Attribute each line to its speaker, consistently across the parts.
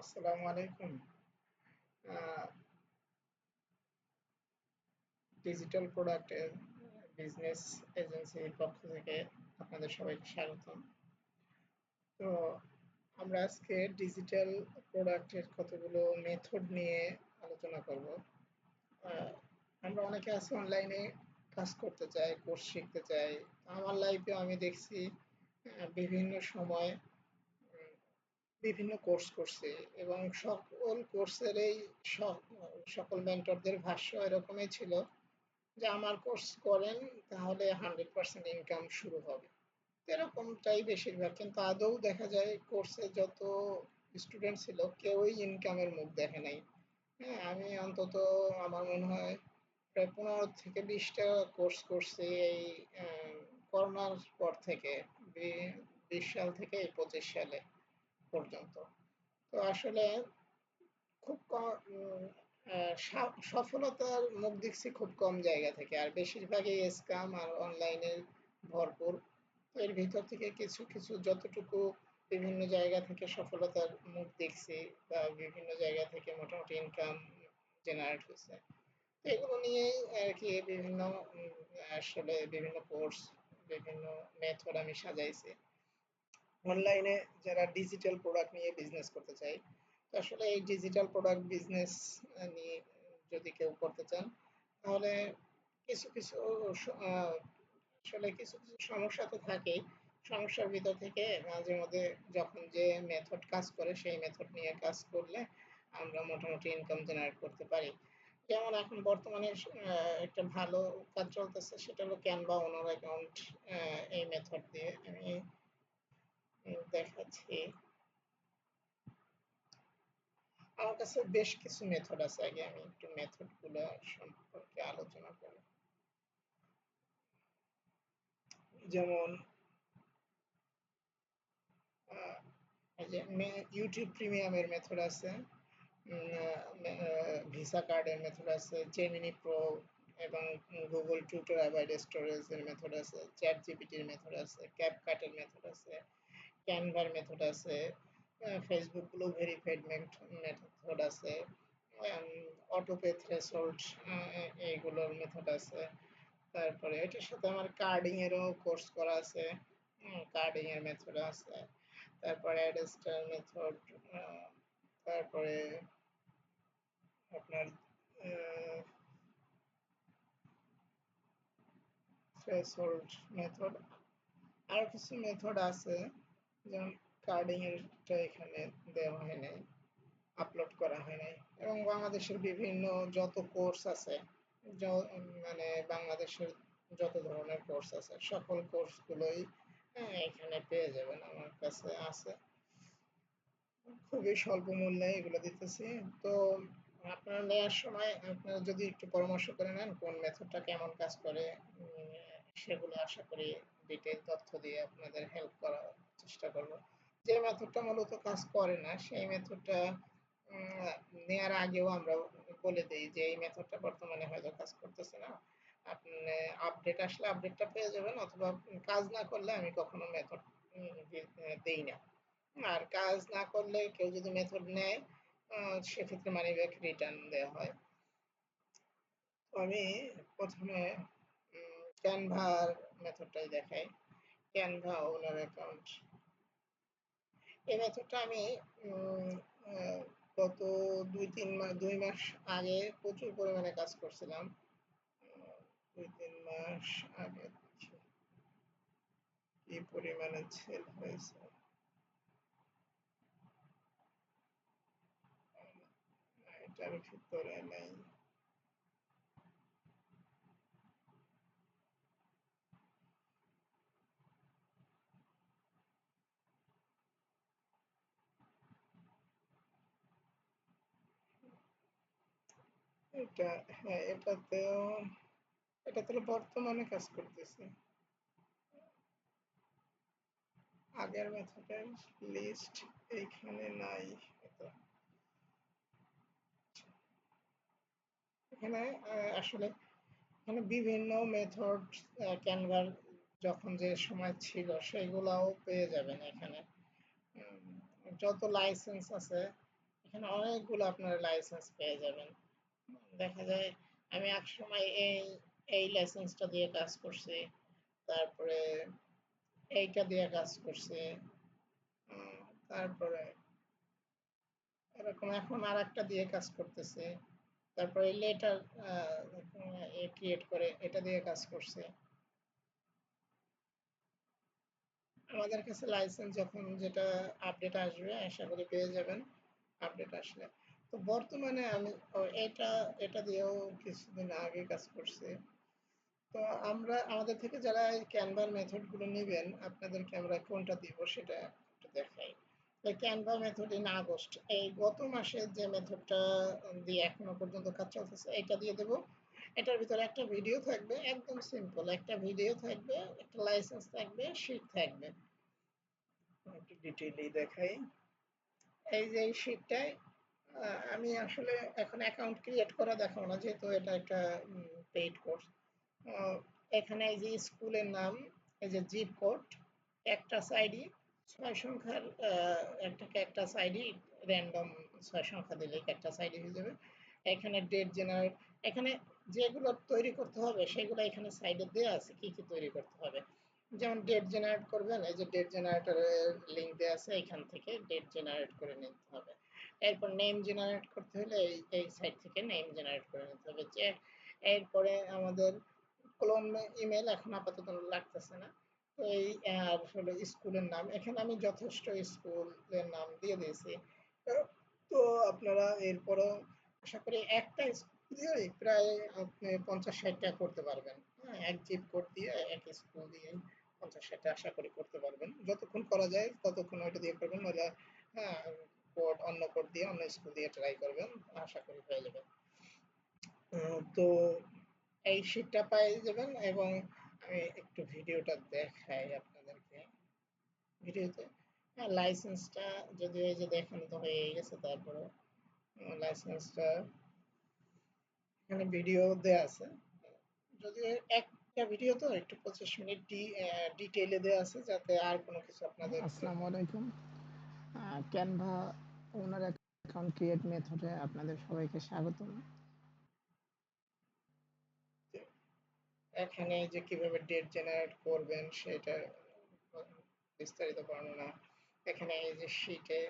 Speaker 1: আসসালামু আলাইকুম। ডিজিটাল প্রোডাক্টের বিজনেস এজেন্সির পক্ষ থেকে আপনাদের সবাইকে স্বাগতম তো আমরা আজকে ডিজিটাল প্রোডাক্টের কতগুলো মেথড নিয়ে আলোচনা করব। আমরা অনেকে আছে অনলাইনে কাজ করতে চাই কোর্স শিখতে চাই। আমার লাইফে আমি দেখছি বিভিন্ন সময় বিভিন্ন কোর্স করছি এবং সকল কোর্সেরই সকল মেন্টরদের ভাষ্য এরকমই ছিল যে আমার কোর্স করেন তাহলে হান্ড্রেড পার্সেন্ট ইনকাম শুরু হবে। এরকমটাই বেশিরভাগ, কিন্তু আদৌ দেখা যায় কোর্সে যত স্টুডেন্ট ছিল কেউই ইনকামের মুখ দেখে নাই। হ্যাঁ আমি অন্তত আমার মনে হয় প্রায় পনেরো থেকে বিশটা কোর্স করছি এই করোনার পর থেকে বিশ সাল থেকে এই পঁচিশ সালে। পর্যন্ত। তো আসলে খুব কম সফলতার মুখ দেখছি খুব কম জায়গা থেকে। আর বেশিরভাগই স্ক্যাম আর অনলাইনের ভরপুর। এর ভিতর থেকে কিছু কিছু যতটুকু বিভিন্ন জায়গা থেকে সফলতার মুখ দেখছি বা বিভিন্ন জায়গা থেকে মোটামুটি ইনকাম জেনারেট হয়েছে। এগুলো নিয়েই আর কি বিভিন্ন আসলে বিভিন্ন কোর্স বিভিন্ন মেথড আমি সাজাইছি। অনলাইনে যারা ডিজিটাল প্রোডাক্ট নিয়ে বিজনেস করতে চায়, তো আসলে এই ডিজিটাল প্রোডাক্ট বিজনেস নিয়ে যদি কেউ করতে চান, তাহলে কিছু কিছু আসলে কিছু কিছু সমস্যা তো থাকেই। সমস্যার ভিতর থেকে মাঝে মধ্যে যখন যে মেথড কাজ করে, সেই মেথড নিয়ে কাজ করলে আমরা মোটামুটি ইনকাম জেনারেট করতে পারি। যেমন এখন বর্তমানে একটা ভালো কাজ চলতেছে, সেটা হলো ক্যানভা ওনার অ্যাকাউন্ট এই মেথড দিয়ে আমি দেখাচ্ছি। আমার কাছে বেশ কিছু মেথড আছে, আগে আমি একটু মেথডগুলো সম্পর্কে আলোচনা যেমন ইউটিউব প্রিমিয়ামের মেথড আছে ভিসা কার্ডের মেথড আছে জেমিনি প্রো এবং গুগল টুটার অ্যাভাইড স্টোরেজের মেথড আছে চ্যাট জিপিটির মেথড আছে ক্যাপ কাটের মেথড আছে ক্যানভার মেথড আছে ফেসবুক ব্লু ভেরিফাইড মেথড আছে অটোপে থ্রেশহোল্ড এইগুলোর মেথড আছে। তারপরে এটার সাথে আমার কার্ডিং এরও কোর্স করা আছে কার্ডিং এর মেথড আছে। তারপরে অ্যাডেস্টার মেথড তারপরে আপনার থ্রেশহোল্ড মেথড আর কিছু মেথড আছে। যেমন কার্ডিং এখানে দেওয়া হয় নাই আপলোড করা হয় নাই। এবং বাংলাদেশের বিভিন্ন যত কোর্স আছে মানে বাংলাদেশের যত ধরনের কোর্স আছে সকল হ্যাঁ, এখানে পেয়ে যাবেন আমার কাছে আছে। খুবই স্বল্প মূল্যে এগুলো দিতেছি। তো আপনারা নেওয়ার সময় আপনারা যদি একটু পরামর্শ করে নেন কোন মেথডটা কেমন কাজ করে সেগুলো আশা করি ডিটেল তথ্য দিয়ে আপনাদের হেল্প করার চেষ্টা করব। যে মেথডটা মূলত কাজ করে না, সেই মেথডটা নেওয়ার আগেও আমরা বলে দিই যে, এই মেথডটা বর্তমানে হয়তো কাজ করতেছে না। আপনি আপডেট আসলে আপডেটটা পেয়ে যাবেন অথবা কাজ না করলে আমি কখনো মেথড দেই না। আর কাজ না করলে কেউ যদি মেথড নেয় সেক্ষেত্রে মানি ব্যাক রিটার্ন দেওয়া হয়। আমি প্রথমে ক্যানভার মেথডটাই দেখাই। ক্যানভা ওনার অ্যাকাউন্ট এই মেথডটা আমি গত দুই, তিন মাস দুই মাস আগে প্রচুর পরিমাণে কাজ করছিলাম। দুই, তিন মাস আগে কি পরিমাণে সেল হয়েছে। এটার ভিতরে নেই। এটা হ্যাঁ এটাতেও এটা তাহলে বর্তমানে কাজ করতেছে। আগের মেথডের লিস্ট এইখানে নাই এখানে আসলে এখানে বিভিন্ন মেথড ক্যানভার যখন যে সময় ছিল সেগুলাও পেয়ে যাবেন এখানে। যত লাইসেন্স আছে, এখানে অনেকগুলো আপনারা লাইসেন্স পেয়ে যাবেন। দেখা যায় আমি এক সময় এই এই লাইসেন্সটা দিয়ে কাজ করছি, তারপরে এইটা দিয়ে কাজ করছি তারপরে এরকম এখন আর একটা দিয়ে কাজ করতেছে, তারপরে লেটার ক্রিয়েট করে এটা দিয়ে কাজ করছে। আমাদের কাছে লাইসেন্স যখন যেটা আপডেট আসবে, আশা করি পেয়ে যাবেন আপডেট আসলে তো বর্তমানে আমি এটা এটা দিয়েও কিছুদিন আগে কাজ করছি। তো আমরা আমাদের থেকে যারা এই ক্যানভার মেথডগুলো নেবেন আপনাদেরকে আমরা কোনটা দিব সেটা একটু দেখাই। ক্যানভা মেথড ইন আগস্ট এই গত মাসে যে মেথডটা দিয়ে এখনও পর্যন্ত কাজ চলতেছে এটা দিয়ে দেবো। এটার ভিতরে একটা ভিডিও থাকবে একদম সিম্পল একটা ভিডিও থাকবে একটা লাইসেন্স থাকবে শীট থাকবে। একটু ডিটেইলি দেখাই। এই যে এই শীটটায় আমি আসলে এখন অ্যাকাউন্ট ক্রিয়েট করা দেখাবো না, যেহেতু এটা একটা পেইড কোর্স এখানে এই যে স্কুলের নাম, এই যে জিপ কোড একটা সাইডই ছয় সংখ্যার একটা একটা সাইডই র্যান্ডম ছয় সংখ্যা দিলে একটা সাইডই হয়ে যাবে। এখানে ডেট জেনারেট এখানে যেগুলো তৈরি করতে হবে, সেগুলো এখানে সাইডে দেওয়া আছে, কি কি তৈরি করতে হবে। যেমন ডেট জেনারেট করবেন, এই যে ডেট জেনারেটরের লিংক দেওয়া আছে, এখান থেকে ডেট জেনারেট করে নিতে হবে। এরপর নেম জেনারেট করতে হলে এই এই সাইট থেকে নেম জেনারেট করে নিতে হবে যে, এরপরে আমাদের ক্লোন ইমেল এখন আপাতত লাগতেছে না। তো এই, আর হলো স্কুলের নাম। এখানে আমি যথেষ্ট স্কুলের নাম দিয়ে দিয়েছি। তো আপনারা এরপরও আশা করি একটা স্কুল দিয়ে প্রায় আপনি পঞ্চাশ ষাটটা করতে পারবেন। হ্যাঁ এক জিপ কোড দিয়ে এক স্কুল দিয়ে পঞ্চাশ ষাটটা আশা করি করতে পারবেন। যতক্ষণ করা যায় ততক্ষণ ওইটা দিয়ে করবেন। নইলে হ্যাঁ কোড অন্য কোড দিয়ে অন্য স্কুল দিয়ে ট্রাই করবেন, আশা করি হয়ে যাবে। তো এই শীটটা পাই যাবেন এবং আমি একটু ভিডিওটা দেখাই আপনাদেরকে। ভিডিওতে হ্যাঁ লাইসেন্সটা যদি এই যে দেখেন, তো হয়ে গেছে তারপরে। লাইসেন্সটা এখানে ভিডিও দেয়া আছে। যদি একটা ভিডিও তো একটু পঁচিশ মিনিট ডিটেইলে দেওয়া আছে, যাতে আর কোনো কিছু আপনাদের
Speaker 2: আসসালামু আলাইকুম। ক্যানভা ওনার অ্যাকাউন্ট ক্রিয়েট মেথডে আপনাদের সবাইকে স্বাগতম।
Speaker 1: এখানে যে কীভাবে ডেট জেনারেট করবেন সেটা বিস্তারিত বর্ণনা। এখানে এই যে শীটে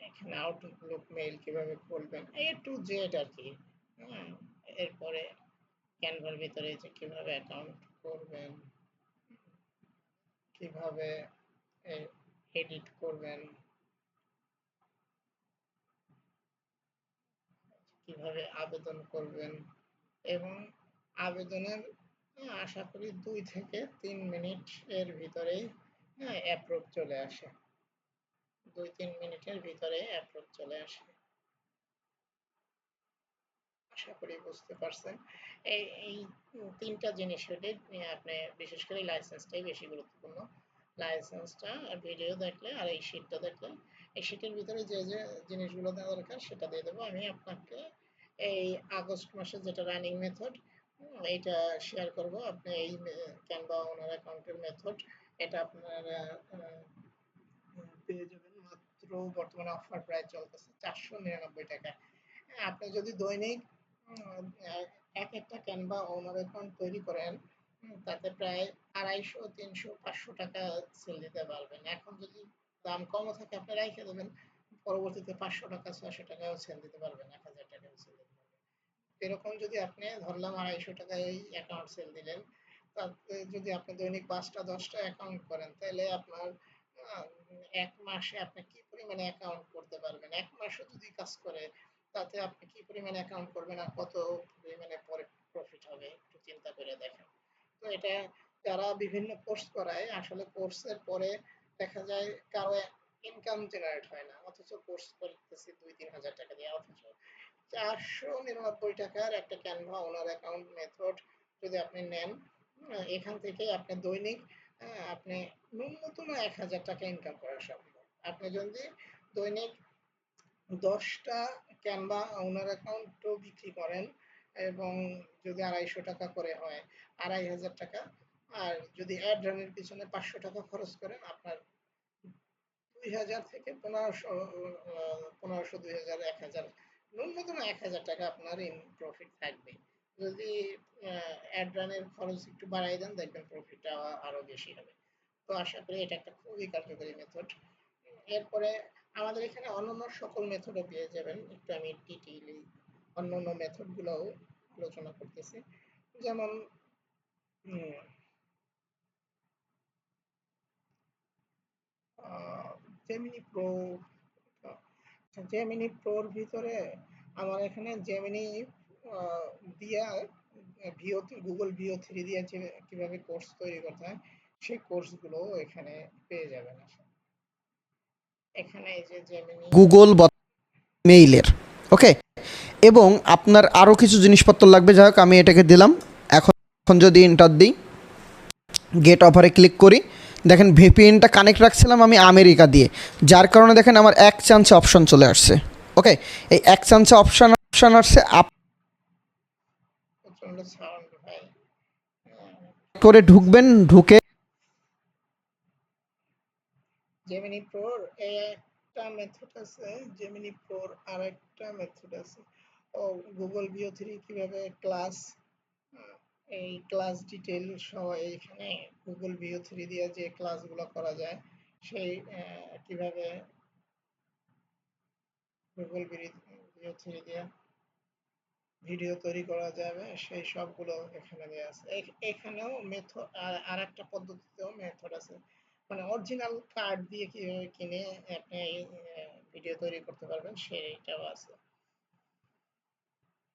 Speaker 1: এখানে আউটলুক মেইল কীভাবে খুলবেন এ টু জেড আর কি হ্যাঁ এরপরে ক্যানভার ভিতরে যে কীভাবে অ্যাকাউন্ট করবেন, কীভাবে এডিট করবেন, কীভাবে আবেদন করবেন এবং আবেদনের আশা করি দুই থেকে তিন মিনিট এর ভিতরেই অ্যাপ্রুভ চলে আসে। দুই, তিন মিনিটের ভিতরে অ্যাপ্রুভ চলে আসে। আশা করি বুঝতে পারছেন। এই এই তিনটা জিনিস হলে আপনি বিশেষ করে লাইসেন্সটাই বেশি গুরুত্বপূর্ণ। লাইসেন্সটা আর ভিডিও দেখলে আর এই শীটটা দেখলে, এই শীটের ভিতরে যে যে জিনিসগুলো দেওয়া দরকার, সেটা দিয়ে দেবো। আমি আপনাকে এই আগস্ট মাসে যেটা রানিং মেথড এটা শেয়ার করব। আপনি এই ক্যানভা ওনার অ্যাকাউন্টের মেথড এটা আপনার পেয়ে যাবেন। মাত্র বর্তমানে অফার প্রাইস চলতেছে চারশো নিরানব্বই টাকা। আপনি যদি দৈনিক এক একটা ক্যানভা ওনার অ্যাকাউন্ট তৈরি করেন তাতে প্রায় আড়াইশো, তিনশো, পাঁচশো টাকা সেল দিতে পারবেন। এখন যদি দাম কমও থাকে, আপনি রেখে দেবেন, পরবর্তীতে পাঁচশো টাকা, ছয়শো টাকাও সেল দিতে পারবেন, এক হাজার টাকাও সেল দিতে পারবেন। এরকম যদি আপনি, ধরলাম আড়াইশো টাকায় অ্যাকাউন্ট সেল দিলেন, তাতে যদি আপনি দৈনিক পাঁচটা, দশটা অ্যাকাউন্ট করেন, তাহলে আপনার এক মাসে আপনি কি পরিমাণে অ্যাকাউন্ট করতে পারবেন? এক মাসও যদি কাজ করে তাতে আপনি কি পরিমাণে অ্যাকাউন্ট করবেন আর কত পরিমাণে পরে প্রফিট হবে একটু চিন্তা করে দেখেন। তো এটা যারা বিভিন্ন কোর্স করায়, আসলে কোর্সের পরে দেখা যায় কারও ইনকাম জেনারেট হয় না, অথচ কোর্স করতেছি দুই, তিন হাজার টাকা দিয়ে, অথচ চারশো নিরানব্বই টাকার একটা ক্যানভা ওনার অ্যাকাউন্ট মেথড যদি আপনি নেন এখান থেকে আপনি দৈনিক আপনি ন্যূনতম এক হাজার টাকা ইনকাম করা সম্ভব। আপনি যদি দৈনিক দশটা ক্যানভা ওনার অ্যাকাউন্টও বিক্রি করেন এবং যদি আড়াইশো টাকা করে হয়, আড়াই হাজার টাকা। আর যদি অ্যাড রানের পিছনে পাঁচশো টাকা খরচ করেন, আপনার দুই হাজার থেকে পনেরোশো পনেরোশো, দুই হাজার, এক হাজার, ন্যূনতম এক হাজার টাকা আপনার ইন প্রফিট থাকবে। যদি অ্যাড রানের খরচ একটু বাড়াই দেন, দেখবেন প্রফিটটা আরও বেশি হবে। তো আশা করি এটা একটা খুবই কার্যকরী মেথড এরপরে আমাদের এখানে অন্যান্য সকল মেথডও পেয়ে যাবেন। একটু আমি ডিটেইলি অন্যান্য মেথডগুলোও আলোচনা করতেছি। যেমন জেমিনি প্রো জেমিনি প্রোর ভিতরে আমার এখানে জেমিনি দিয়া ভিও গুগল ভিও থ্রি দিয়ে কীভাবে কোর্স তৈরি করতে হয়, সেই কোর্সগুলো এখানে পেয়ে যাবেন জেমিনি
Speaker 3: গুগল মেইলের ওকে এবং আপনার আরও কিছু জিনিসপত্র লাগবে যাই হোক আমি এটাকে দিলাম। এখন যদি এন্টার দিই গেট অফারে ক্লিক করি দেখেন ভিপিএনটা কানেক্ট রাখছিলাম আমি আমেরিকা দিয়ে যার কারণে দেখেন আমার এক চান্সে অপশন চলে আসছে ওকে এই এক চান্সে অপশন অপশন আসছে আপ করে ঢুকবেন ঢুকে
Speaker 1: জেমিনি প্রোর একটা মেথড আছে জেমিনি প্রোর আর একটা মেথড আছে। ও গুগল ভিও থ্রি কীভাবে ক্লাস এই ক্লাস ডিটেল সহ এইখানে গুগল ভিও থ্রি দিয়ে যে ক্লাসগুলো করা যায়, সেই কীভাবে গুগল ভিও থ্রি দিয়ে ভিডিও তৈরি করা যাবে, সেই সবগুলো এখানে দেওয়া আছে। এখানেও মেথড আর একটা পদ্ধতিতেও মেথড আছে। মানে অরিজিনাল কার্ড দিয়ে কীভাবে কিনে আপনি ভিডিও তৈরি করতে পারবেন সেইটাও আছে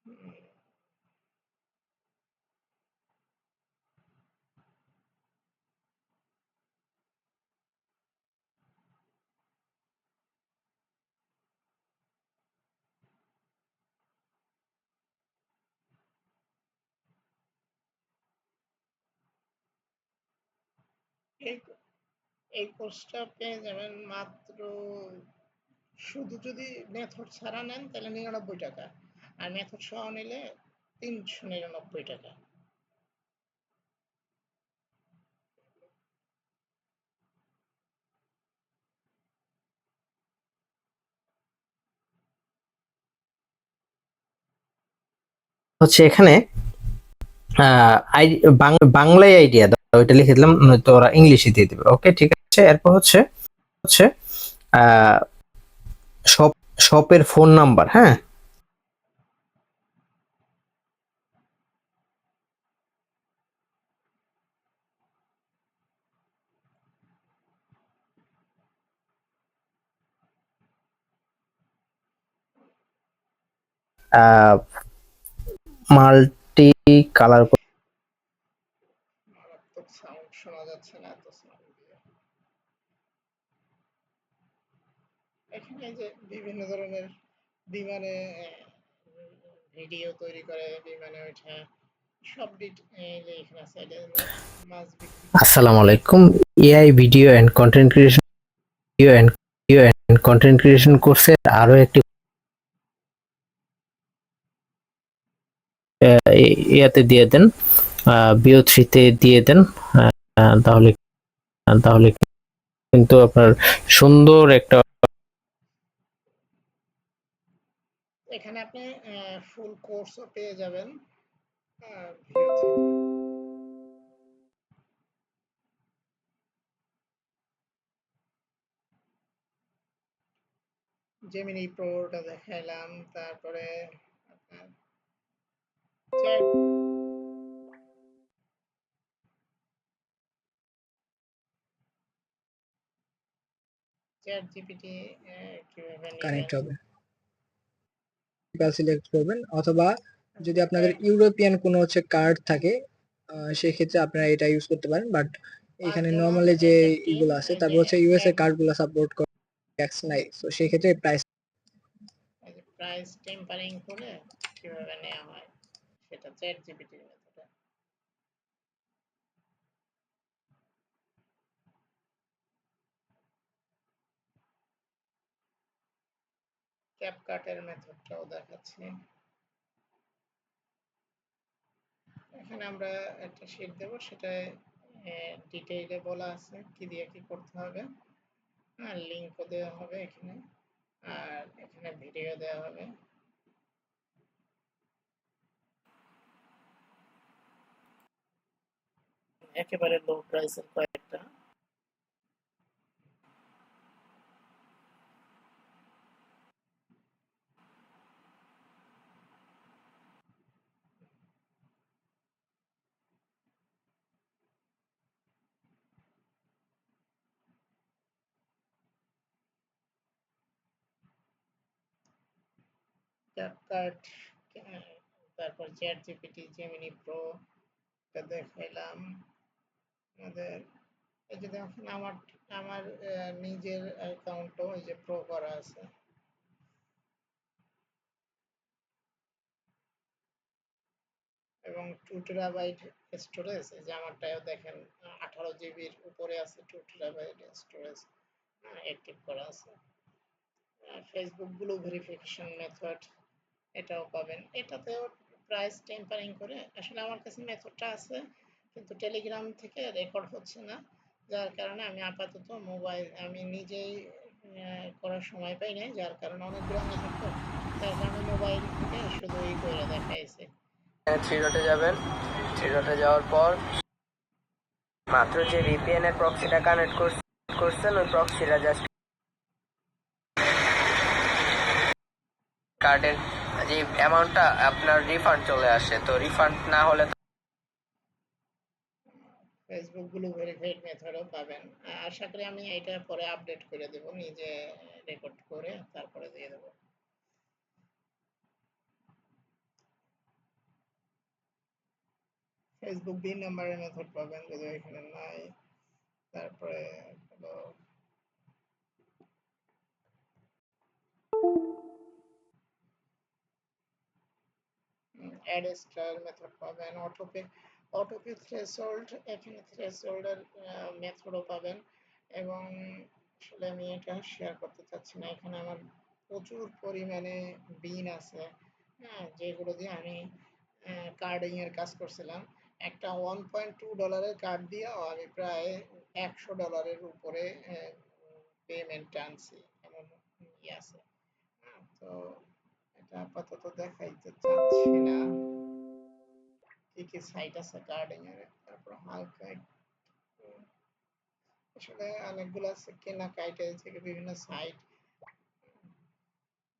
Speaker 1: হুম, এই এই কোর্সটা পেয়ে যাবেন মাত্র শুধু যদি মেথড ছাড়া নেন, তাহলে নিরানব্বই টাকা। আর মেথড সহ নিলে তিনশো নিরানব্বই টাকা।
Speaker 4: হচ্ছে এখানে বাংলায় আইডিয়া ওইটা লিখে দিলাম, নয়তো ওরা ইংলিশে দিয়ে দিবে। ওকে ঠিক এরপর হচ্ছে হচ্ছে শপ শপের ফোন নাম্বার হ্যাঁ? মাল্টি কালার
Speaker 1: এখানে যে বিভিন্ন ধরনের বিমানে ভিডিও তৈরি করে, বিমানে বিক্রি
Speaker 4: আসসালামু আলাইকুম। AI video and content creation, video and video and content creation কোর্সের আরও একটি ইয়াতে দিয়ে দেন বিও থ্রিতে দিয়ে দেন তাহলে তাহলে কিন্তু আপনার সুন্দর একটা
Speaker 1: এখানে আপনি ফুল কোর্সও পেয়ে যাবেন। জেমিনি প্রোটা দেখাইলাম, তারপরে আপনার চ্যাট জিপিটি কীভাবে
Speaker 5: কানেক্ট হবে সিলেক্ট করবেন, অথবা যদি আপনাদের ইউরোপিয়ান কোনো হচ্ছে কার্ড থাকে সেক্ষেত্রে আপনারা এটা ইউজ করতে পারেন বাট এখানে নর্মালি যে ইগুলো আছে, তারপর হচ্ছে ইউএস
Speaker 1: এরগুলো
Speaker 5: কার্ডগুলো সাপোর্ট করে ট্যাক্স নাই তো সেই ক্ষেত্রে প্রাইস
Speaker 1: প্রাইস টেম্পারিং করে কীভাবে নেওয়া হয়, সেটা চ্যাট জিপিটির ক্যাপকাটের মেথডটাও দেখাচ্ছি। এখানে আমরা একটা শীট দেব, সেটায় ডিটেইলে বলা আছে কি দিয়ে কি করতে হবে। হ্যাঁ লিঙ্কও দেওয়া হবে এখানে, আর এখানে ভিডিও দেওয়া হবে। একেবারে লো প্রাইসের ক্যাপকাট তারপর চ্যাট জিপিটি জেমিনি প্রো এটা দেখাইলাম। আমাদের, এই যে আমার আমার নিজের অ্যাকাউন্টও এই যে প্রো করা আছে। এবং টু টেরাবাইট স্টোরেজ এই যে আমারটাও দেখেন, আঠারো জিবির উপরে আছে টু টেরাবাইট স্টোরেজ অ্যাক্টিভ করা আছে। ফেসবুক ব্লু ভেরিফিকেশন মেথড এটাও পাবেন। এটাতেও প্রাইস টেম্পারিং করে, আসলে আমার কাছে মেথডটা আছে, কিন্তু টেলিগ্রাম থেকে রেকর্ড হচ্ছে না। যার কারণে আমি আপাতত মোবাইল আমি নিজেই করার সময় পাই নাই, যার কারণে অনেকগুলো মেথড তো যার কারণে মোবাইল থেকে শুধু এই করে দেখাইছে।
Speaker 6: থ্রি ডটে যাবেন। থ্রি ডটে যাওয়ার পর মাত্র যে ভিপিএন এর প্রক্সিটা কানেক্ট করছেন, ওই প্রক্সিটা জাস্ট কার্ডের যে অ্যামাউন্টটা আপনার রিফান্ড চলে আসে। তো রিফান্ড না হলে
Speaker 1: ফেসবুকগুলো ভেরিফাইড মেথডও পাবেন। আশা করি আমি এটা পরে আপডেট করে দেব, নিজে রেকর্ড করে তারপরে দিয়ে দেবো। ফেসবুক বিন নাম্বারের মেথড পাবেন, যদি এখানে নাই, তারপরে অ্যাড স্টার মেথড পাবেন অটোপে অটোপে থ্রেশহোল্ড এখানে থ্রেশহোল্ডের মেথডও পাবেন। এবং আসলে আমি এটা শেয়ার করতে চাচ্ছি না এখানে আমার প্রচুর পরিমাণে বিন আছে হ্যাঁ যেগুলো দিয়ে আমি কার্ডিং এর কাজ করছিলাম। একটা ওয়ান পয়েন্ট টু ডলারের কার্ড দিয়েও আমি প্রায় একশো ডলারের উপরে পেমেন্ট আনছি এমন ইয়ে আছে। হ্যাঁ, তো আপাতত দেখাইতে চাচ্ছি না। কি কি সাইট আছে গার্ডেন এর? তারপর হালকা আসলে অনেকগুলো আছে কেনা কাইটে থেকে বিভিন্ন সাইট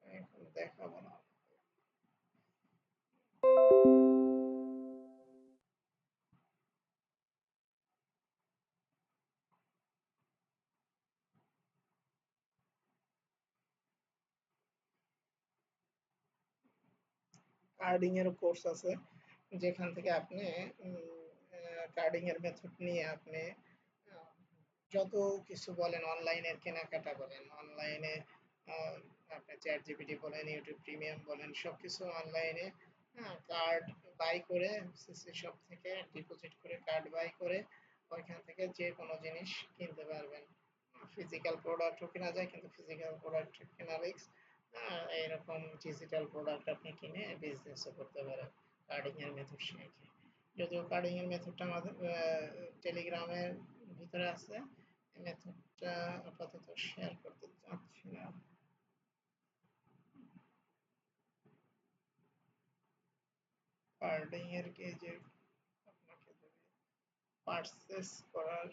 Speaker 1: এখন দেখাবো না। কার্ডিং এর কোর্স আছে, যেখান থেকে আপনি কার্ডিং এর মেথড নিয়ে আপনি যত কিছু বলেন অনলাইনের কেনাকাটা বলেন অনলাইনে আপনি চ্যাট জিপিটি বলেন ইউটিউব প্রিমিয়াম বলেন সব কিছু অনলাইনে কার্ড বাই করে সিসি শপ থেকে ডিপোজিট করে কার্ড বাই করে, ওইখান থেকে যে কোনো জিনিস কিনতে পারবেন। ফিজিক্যাল প্রোডাক্টও কেনা যায়, কিন্তু ফিজিক্যাল প্রোডাক্ট কেনা রিস্ক এরকম ডিজিটাল প্রোডাক্ট আপনি কিনে বিজনেসও করতে পারেন কার্ডিং এর মেথড শিখে যদিও কার্ডিং এর মেথডটা আমাদের টেলিগ্রামের ভিতরে আছে মেথডটা আপাতত শেয়ার করতে চাচ্ছি না। কার্ডিং এর কে যে আপনাকে দেবে পারচেস করার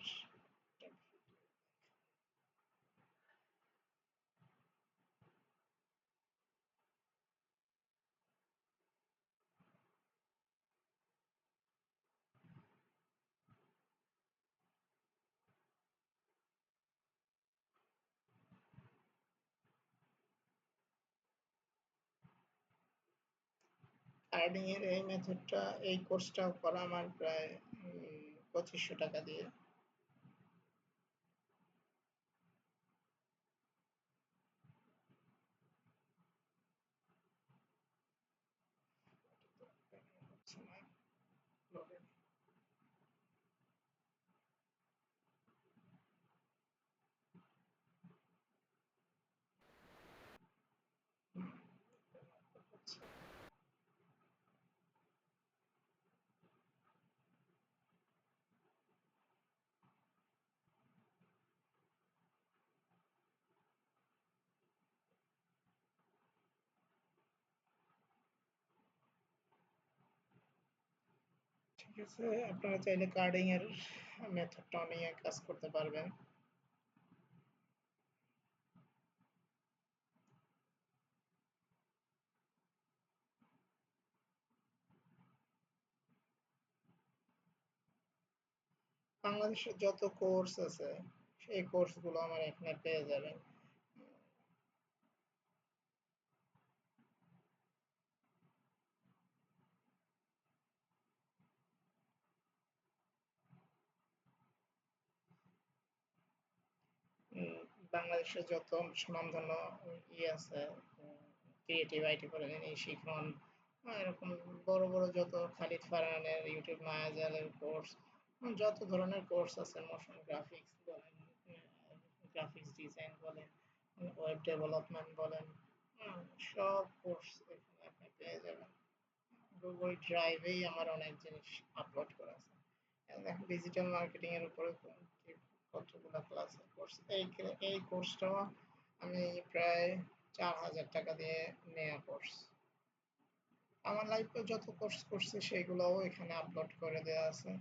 Speaker 1: এর এই মেথডটা এই কোর্সটা করা আমার প্রায় পঁচিশশো টাকা দিয়ে। ঠিক আছে, আপনারা চাইলে কার্ডিং এর মেথডটা নিয়ে কাজ করতে পারবেন। বাংলাদেশের যত কোর্স আছে, সেই কোর্সগুলো আমার এখানে পেয়ে যাবেন। উম, বাংলাদেশের যত সুনামধন্য ই আছে ক্রিয়েটিভ আইটি বলেন এই শিখন। এরকম বড় বড় যত খালিদ ফারহানের ইউটিউব মায়াজালের কোর্স যত ধরনের কোর্স আছে মোশন গ্রাফিক্স বলেন গ্রাফিক্স ডিজাইন বলেন ওয়েব ডেভেলপমেন্ট বলেন সব কোর্স এখানে আপনি পেয়ে যাবেন। গুগল ড্রাইভেই আমার অনেক জিনিস আপলোড করা আছে। এখন ডিজিটাল মার্কেটিং এর উপরে কতগুলো ক্লাসের কোর্স এই এই কোর্সটাও আমি প্রায় চার হাজার টাকা দিয়ে নেওয়া কোর্স আমার লাইফে যত কোর্স করছি, সেগুলোও এখানে আপলোড করে দেওয়া আছে।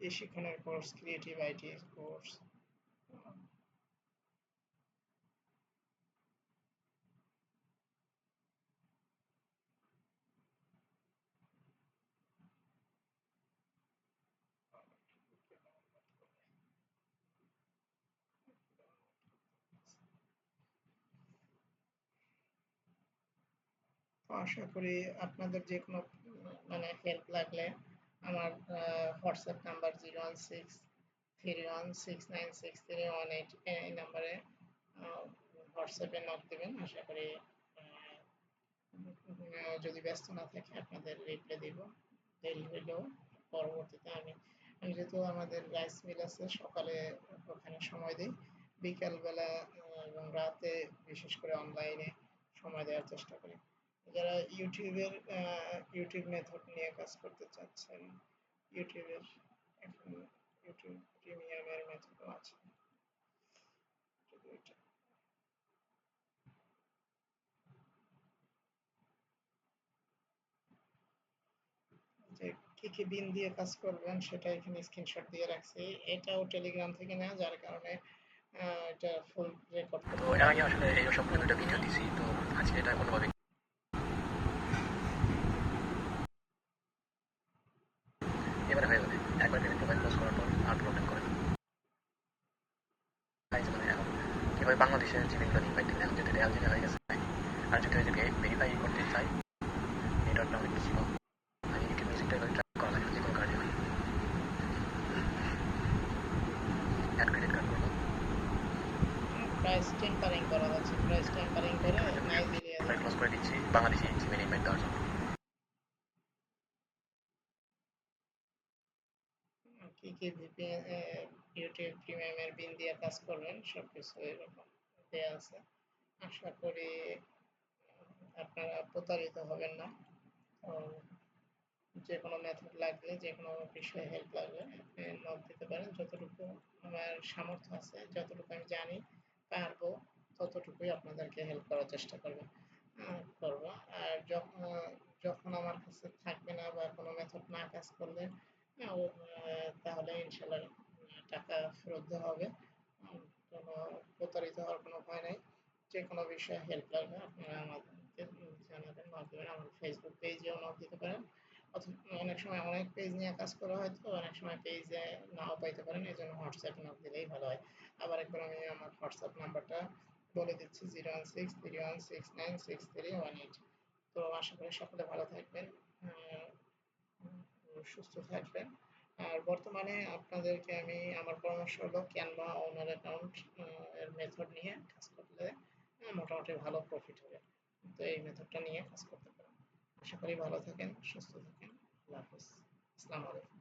Speaker 1: এই শিক্ষণের কোর্স ক্রিয়েটিভ আইটি কোর্স আশা করি আপনাদের যে কোনো মানে হেল্প লাগলে আমার WhatsApp number zero one six three one six nine six three one eight এই নাম্বারে হোয়াটসঅ্যাপে নক দেবেন। আশা করি যদি ব্যস্ত না থাকে আপনাদের রিপ্লাই দিব। দেরি পরবর্তীতে আমি আমি যেহেতু আমাদের রাইস মিল আছে, সকালে ওখানে সময় দিই। বিকালবেলা এবং রাতে বিশেষ করে অনলাইনে সময় দেওয়ার চেষ্টা করি। যারা ইউটিউবের ইউটিউব মেথড নিয়ে কাজ করতে চাচ্ছেন ইউটিউবের এখন ইউটিউব প্রিমিয়ামের মেথডও আছে। যে কি কি বিন দিয়ে কাজ করবেন সেটা এখানে স্ক্রিনশট দিয়ে রাখছি এটাও টেলিগ্রাম থেকে নেওয়া, যার কারণে এটা ফুল রেকর্ড
Speaker 7: আগে আসলে এই সম্পূর্ণ দুটো ভিডিও দিছি, তো আজকে এটা কোনোভাবে এবারে হয়ে যাবে একবার পেমেন্ট প্রোফাইল ক্লোজ করার পর আর প্রবলেম করে না তাই যে মানে এখন কীভাবে বাংলাদেশের জিমেইলগুলো ইনভাইট দিবেন এখন যদি আলজেরিয়া হয়ে গেছে আর যদি ওই যে ভেরিফাই করতে চাই নেটওয়ার্কটা অনেক বেশি কম আর ইউটিউব মিউজিকটা এভাবে ট্র্যাক করা লাগে না যে কোনো কার্ডে হয় অ্যাড ক্রেডিট কার্ড করব
Speaker 1: প্রাইস টেম্পারিং করা হচ্ছে প্রাইস টেম্পারিং করে নাইজেরিয়া
Speaker 7: প্রোফাইল ক্লোজ করে দিচ্ছি বাংলাদেশি জিমেইল ইনভাইট দেওয়ার জন্য
Speaker 1: কি কি ইউটিউব প্রিমিয়ামের বিন দিয়ে কাজ করবেন সবকিছু এরকম দেওয়া আছে। আশা করি আপনারা প্রতারিত হবেন না। তো যে কোনো মেথড লাগলে, যে কোনো বিষয়ে হেল্প লাগলে আপনি নক দিতে পারেন। যতটুকু আমার সামর্থ্য আছে, যতটুকু আমি জানি, পারব, ততটুকুই আপনাদেরকে হেল্প করার চেষ্টা করব করব। আর যখন যখন আমার কাছে থাকবে না বা কোনো মেথড না কাজ করলে তাহলে ইনশাল্লাহ টাকা ফেরত দেওয়া হবে। কোনো প্রতারিত হওয়ার কোনো ভয় নেই। যে কোনো বিষয়ে হেল্প লাগবে, আপনারা আমাদেরকে জানাবেন। দেবেন আমার ফেসবুক পেজেও নক দিতে পারেন। অথবা অনেক সময় অনেক পেজ নিয়ে কাজ করা হয় তো, অনেক সময় পেজে নাও পাইতে পারেন। এই জন্য হোয়াটসঅ্যাপ নক দিলেই ভালো হয়। আবার একবার আমি আমার হোয়াটসঅ্যাপ নাম্বারটা বলে দিচ্ছি zero one six three one six nine six three one eight তো আশা করি সকলে ভালো থাকবেন। সুস্থ থাকবেন। আর বর্তমানে আপনাদেরকে আমি আমার পরামর্শ হলো ক্যানভা ওনার অ্যাকাউন্ট এর মেথড নিয়ে কাজ করলে মোটামুটি ভালো প্রফিট হবে। তো এই মেথডটা নিয়ে কাজ করতে পারেন। আশা করি ভালো থাকেন, সুস্থ থাকেন। আল্লাহ হাফিজ। আসসালামু আলাইকুম।